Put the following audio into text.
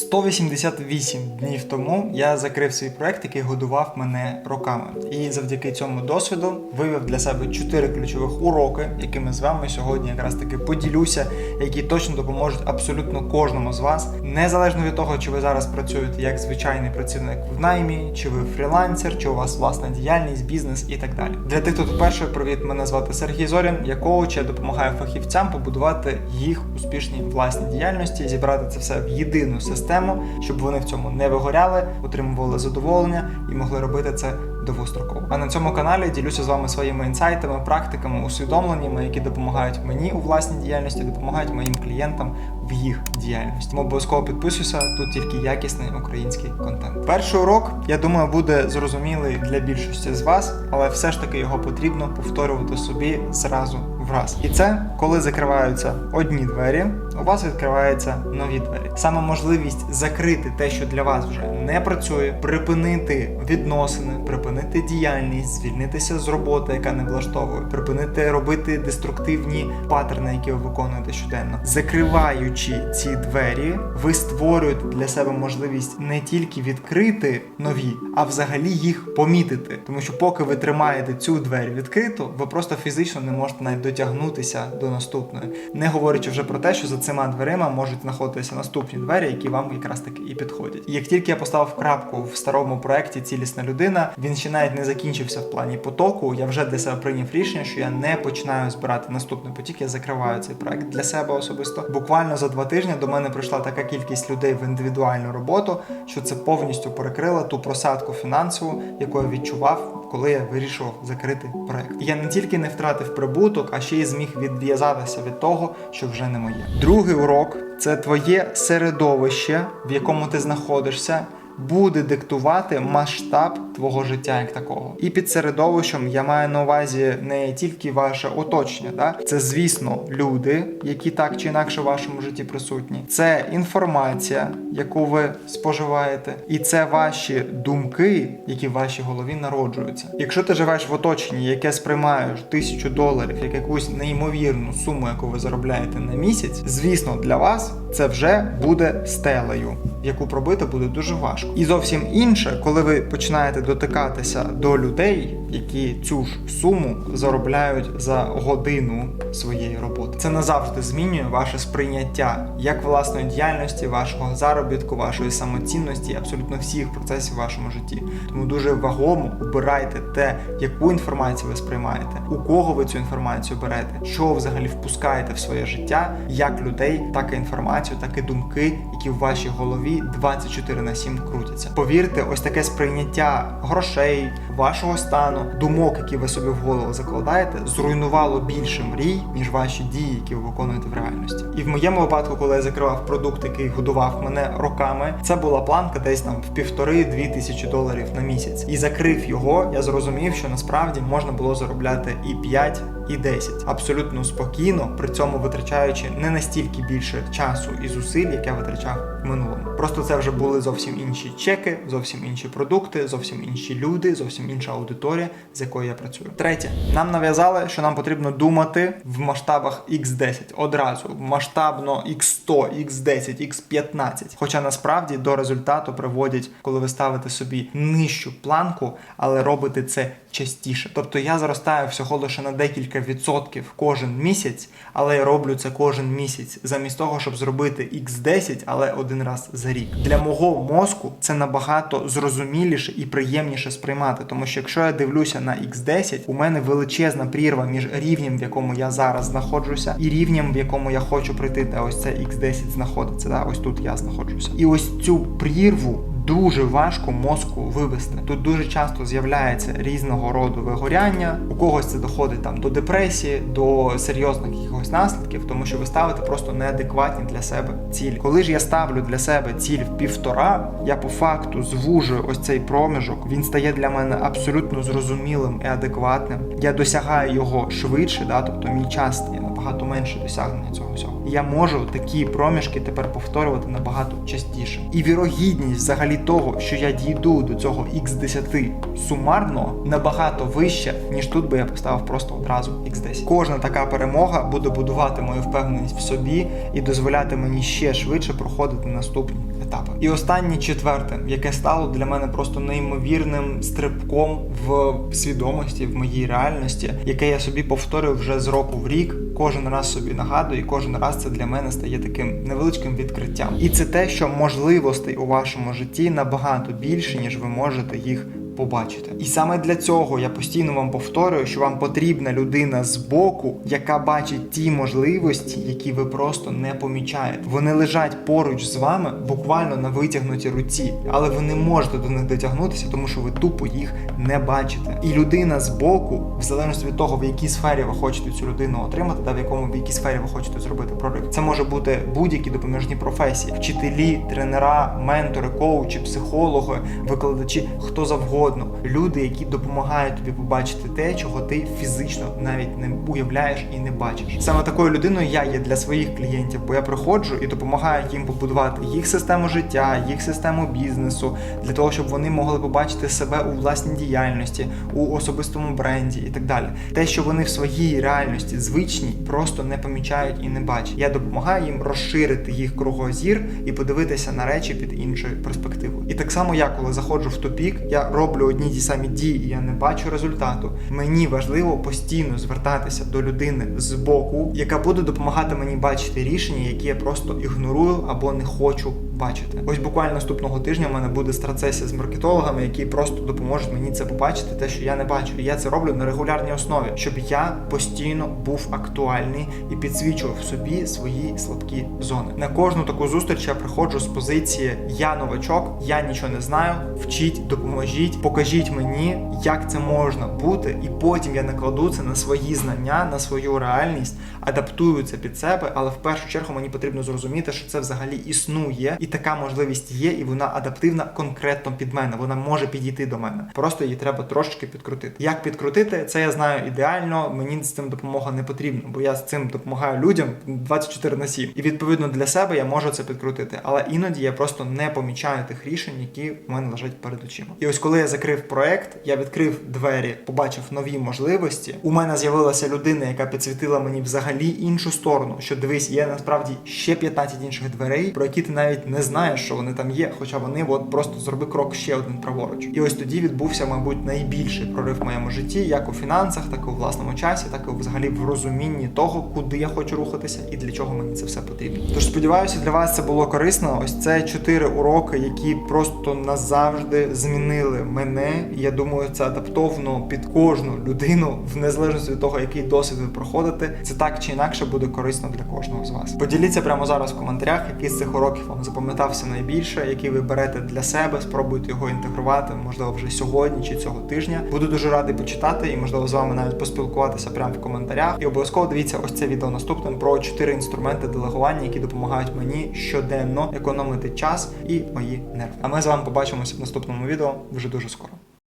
188 днів тому я закрив свій проект, який годував мене роками. І завдяки цьому досвіду вивів для себе чотири ключових уроки, якими з вами сьогодні якраз таки поділюся, які точно допоможуть абсолютно кожному з вас, незалежно від того, чи ви зараз працюєте як звичайний працівник в наймі, чи ви фрілансер, чи у вас власна діяльність, бізнес і так далі. Для тих, хто тут перший, привіт, мене звати Сергій Зорін. Я коуч, я допомагаю фахівцям побудувати їх успішні власні діяльності, зібрати це все в єдину систему, щоб вони в цьому не вигоряли, отримували задоволення і могли робити це довгостроково. А на цьому каналі ділюся з вами своїми інсайтами, практиками, усвідомленнями, які допомагають мені у власній діяльності, допомагають моїм клієнтам в їх діяльності. Тому обов'язково підписуйся, тут тільки якісний український контент. Перший урок, я думаю, буде зрозумілий для більшості з вас, але все ж таки його потрібно повторювати собі зразу в раз. І це коли закриваються одні двері, у вас відкриваються нові двері. Саме можливість закрити те, що для вас вже не працює, припинити відносини, припинити діяльність, звільнитися з роботи, яка не влаштовує, припинити робити деструктивні паттерни, які ви виконуєте щоденно, закриваючи ці двері, ви створюєте для себе можливість не тільки відкрити нові, а взагалі їх помітити. Тому що поки ви тримаєте цю двері відкриту, ви просто фізично не можете навіть дотягнутися до наступної, не говорячи вже про те, що за цими дверима можуть знаходитися наступні двері, які вам якраз таки і підходять. Як тільки я поставив крапку в старому проекті Цілісна людина, він ще навіть не закінчився в плані потоку. Я вже для себе прийняв рішення, що я не починаю збирати наступний потік. Я закриваю цей проект для себе особисто. Буквально за два тижні до мене прийшла така кількість людей в індивідуальну роботу, що це повністю перекрило ту просадку фінансову, яку я відчував, коли я вирішував закрити проект. Я не тільки не втратив прибуток, а ще й зміг відв'язатися від того, що вже не моє. Другий урок це твоє середовище, в якому ти знаходишся. Буде диктувати масштаб твого життя як такого. І під середовищем я маю на увазі не тільки ваше оточення, да? це, звісно, люди, які так чи інакше в вашому житті присутні. Це інформація, яку ви споживаєте, і це ваші думки, які в вашій голові народжуються. Якщо ти живеш в оточенні, яке сприймаєш тисячу доларів, як якусь неймовірну суму, яку ви заробляєте на місяць, звісно, для вас це вже буде стелею, яку пробити буде дуже важко. І зовсім інше, коли ви починаєте дотикатися до людей, які цю ж суму заробляють за годину своєї роботи. Це назавжди змінює ваше сприйняття як власної діяльності, вашого заробітку, вашої самоцінності, абсолютно всіх процесів в вашому житті. Тому дуже вагомо обирайте те, яку інформацію ви сприймаєте, у кого ви цю інформацію берете, що взагалі впускаєте в своє життя, як людей, так і інформацію, так і думки, які в вашій голові 24 на 7 крутяться. Повірте, ось таке сприйняття грошей, вашого стану, думок, які ви собі в голову закладаєте, зруйнувало більше мрій, ніж ваші дії, які ви виконуєте в реальності. І в моєму випадку, коли я закривав продукт, який годував мене роками, це була планка десь там в півтори-дві тисячі доларів на місяць. І закрив його, я зрозумів, що насправді можна було заробляти і 5, і 10. абсолютно спокійно, при цьому витрачаючи не настільки більше часу і зусиль, як я витрачав в минулому. Просто це вже були зовсім інші чеки, зовсім інші продукти, зовсім інші люди, зовсім інша аудиторія, з якою я працюю. Третє, нам нав'язали, що нам потрібно думати в масштабах X10 одразу, масштабно X100, X10, X15. Хоча насправді до результату приводять, коли ви ставите собі нижчу планку, але робите це частіше. Тобто я зростаю всього лише на декілька відсотків кожен місяць, але я роблю це кожен місяць, замість того, щоб зробити X10, але один раз за рік. Для мого мозку це набагато зрозуміліше і приємніше сприймати, тому що якщо я дивлюся на X10, у мене величезна прірва між рівнем, в якому я зараз знаходжуся, і рівнем, в якому я хочу прийти, де ось це X10 знаходиться. Да? Ось тут я знаходжуся. І ось цю прірву. Дуже важко мозку вивести. Тут дуже часто з'являється різного роду вигоряння. У когось це доходить там до депресії, до серйозних якихось наслідків, тому що ви ставите просто неадекватні для себе цілі. Коли ж я ставлю для себе ціль в півтора, я по факту звужую ось цей проміжок. Він стає для мене абсолютно зрозумілим і адекватним. Я досягаю його швидше, да, тобто мій час набагато менше досягнення цього всього. Я можу такі проміжки тепер повторювати набагато частіше. І вірогідність взагалі того, що я дійду до цього X10 сумарно набагато вища, ніж тут би я поставив просто одразу X10. Кожна така перемога буде будувати мою впевненість в собі і дозволяти мені ще швидше проходити наступні етапи. І останнє четверте, яке стало для мене просто неймовірним стрибком в свідомості, в моїй реальності, яке я собі повторюю вже з року в рік. Кожен раз собі нагадую, і кожен раз це для мене стає таким невеличким відкриттям. І це те, що можливостей у вашому житті набагато більше, ніж ви можете їх побачити. І саме для цього я постійно вам повторюю, що вам потрібна людина з боку, яка бачить ті можливості, які ви просто не помічаєте. Вони лежать поруч з вами, буквально на витягнутій руці, але ви не можете до них дотягнутися, тому що ви тупо їх не бачите. І людина з боку, в залежності від того, в якій сфері ви хочете цю людину отримати, та в якому в якій сфері ви хочете зробити прорив. Це може бути будь-які допоміжні професії: вчителі, тренера, ментори, коучі, психологи, викладачі, хто завгодно одного. Люди, які допомагають тобі побачити те, чого ти фізично навіть не уявляєш і не бачиш. Саме такою людиною я є для своїх клієнтів, бо я приходжу і допомагаю їм побудувати їх систему життя, їх систему бізнесу, для того, щоб вони могли побачити себе у власній діяльності, у особистому бренді і так далі. Те, що вони в своїй реальності звичній, просто не помічають і не бачать. Я допомагаю їм розширити їх кругозір і подивитися на речі під іншою перспективою. І так само я, коли заходжу в топік, я роблю одні ті самі дії, і я не бачу результату. Мені важливо постійно звертатися до людини з боку, яка буде допомагати мені бачити рішення, які я просто ігнорую або не хочу бачити. Ось буквально наступного тижня в мене буде страцесія з маркетологами, які просто допоможуть мені це побачити, те, що я не бачу. І я це роблю на регулярній основі, щоб я постійно був актуальний і підсвічував собі свої слабкі зони. На кожну таку зустріч я приходжу з позиції Я новачок, я нічого не знаю. Вчіть, допоможіть, покажіть мені, як це можна бути, і потім я накладу це на свої знання, на свою реальність, адаптую це під себе. Але в першу чергу мені потрібно зрозуміти, що це взагалі існує, і така можливість є, і вона адаптивна конкретно під мене. Вона може підійти до мене. Просто її треба трошки підкрутити. Як підкрутити, це я знаю ідеально. Мені з цим допомога не потрібна, бо я з цим допомагаю людям 24 на 7. І відповідно для себе я можу це підкрутити. Але іноді я просто не помічаю тих рішень, які в мене лежать перед очима. І ось коли я закрив проект, я відкрив двері, побачив нові можливості. У мене з'явилася людина, яка підсвітила мені взагалі іншу сторону. Що дивись, є насправді ще 15 інших дверей, про які ти навіть не знаєш, що вони там є. Хоча вони от просто зроби крок ще один праворуч. І ось тоді відбувся, мабуть, найбільший прорив в моєму житті, як у фінансах, так і у власному часі, так і взагалі в розумінні того, куди я хочу рухатися і для чого мені це все потрібно. Тож сподіваюся, для вас це було корисно. Ось це чотири уроки, які просто назавжди змінили мене. Я думаю, це адаптовано під кожну людину, в незалежності від того, який досвід ви проходите. Це так чи інакше буде корисно для кожного з вас. Поділіться прямо зараз в коментарях, який з цих уроків вам запам'ятався найбільше, який ви берете для себе, спробуйте його інтегрувати, можливо, вже сьогодні чи цього тижня. Буду дуже радий почитати і, можливо, з вами навіть поспілкуватися прямо в коментарях. І обов'язково дивіться ось це відео наступним про чотири інструменти делегування, які допомагають мені щоденно економити час і мої нерви. А ми з вами побачимося в наступному відео вже дуже скоро.